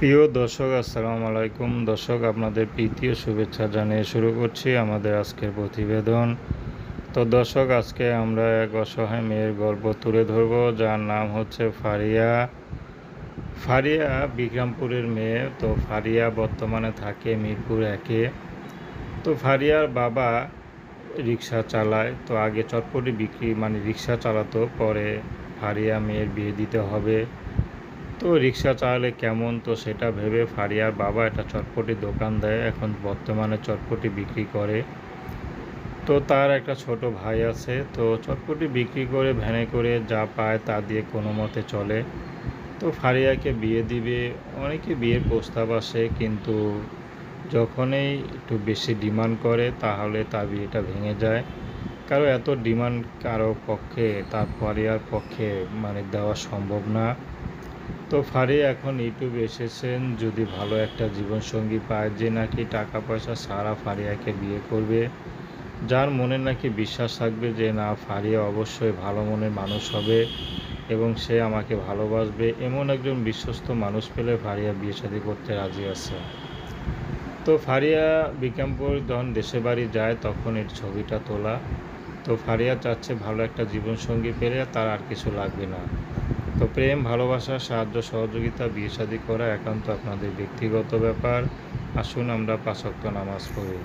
প্রিয় দর্শক, আসসালামু আলাইকুম। দর্শক, আপনাদের প্রীতীয় শুভেচ্ছা জানিয়ে শুরু করছি আমাদের আজকের প্রতিবেদন। তো দর্শক, আজকে আমরা এক অসহায় মেয়ের গল্প তুলে ধরব, যার নাম হচ্ছে ফারিয়া। ফারিয়া বিক্রমপুরের মেয়ে, তো ফারিয়া বর্তমানে থাকে মিরপুর একে। তো ফারিয়ার বাবা রিক্সা চালায়, তো আগে চটপটি বিক্রি মানে রিক্সা চালাতো, পরে ফারিয়া মেয়ের বিয়ে দিতে হবে। তো রিক্সা চালালে কেমন? তো সেটা ভেবে ফারিয়ার বাবা একটা চটপটি দোকান দেয়, এখন বর্তমানে চটপটি বিক্রি করে। তো তার একটা ছোট ভাই আছে, তো চটপটি বিক্রি করে, ভ্যানে করে যা পায় তা দিয়ে কোনো মতে চলে। তো ফারিয়াকে বিয়ে দিবে, অনেকে বিয়ের প্রস্তাব আসে, কিন্তু যখনই একটু বেশি ডিমান্ড করে, তাহলে তার বিয়েটা ভেঙে যায়। কারও এত ডিমান্ড কারও পক্ষে, তার ফারিয়ার পক্ষে মানে দেওয়া সম্ভব না। তো ফারি, এখন ইউটিউব এসেছেন, যদি ভালো একটা জীবনসঙ্গী পায়, যে নাকি টাকা পয়সা সারা ফারিয়াকে বিয়ে করবে, যার মনে নাকি বিশ্বাস থাকবে যে, না, ফারিয়া অবশ্যই ভালো মনের মানুষ হবে এবং সে আমাকে ভালোবাসবে। এমন একজন বিশ্বস্ত মানুষ পেলে ফারিয়া বিয়ে শাদী করতে রাজি আছে। তো ফারিয়া বিক্রমপুর যখন দেশে বাড়ি যায়, তখন এর ছবিটা তোলা। তো ফারিয়া চাচ্ছে ভালো একটা জীবনসঙ্গী পেলে তার আর কিছু লাগবে না। তো প্রেম, ভালোবাসা, সাহায্য, সহযোগিতা বিয়ে শাদী করা একান্ত আপনাদের ব্যক্তিগত ব্যাপার। আসুন আমরা পাঁচক্ত নামাজ পড়ি।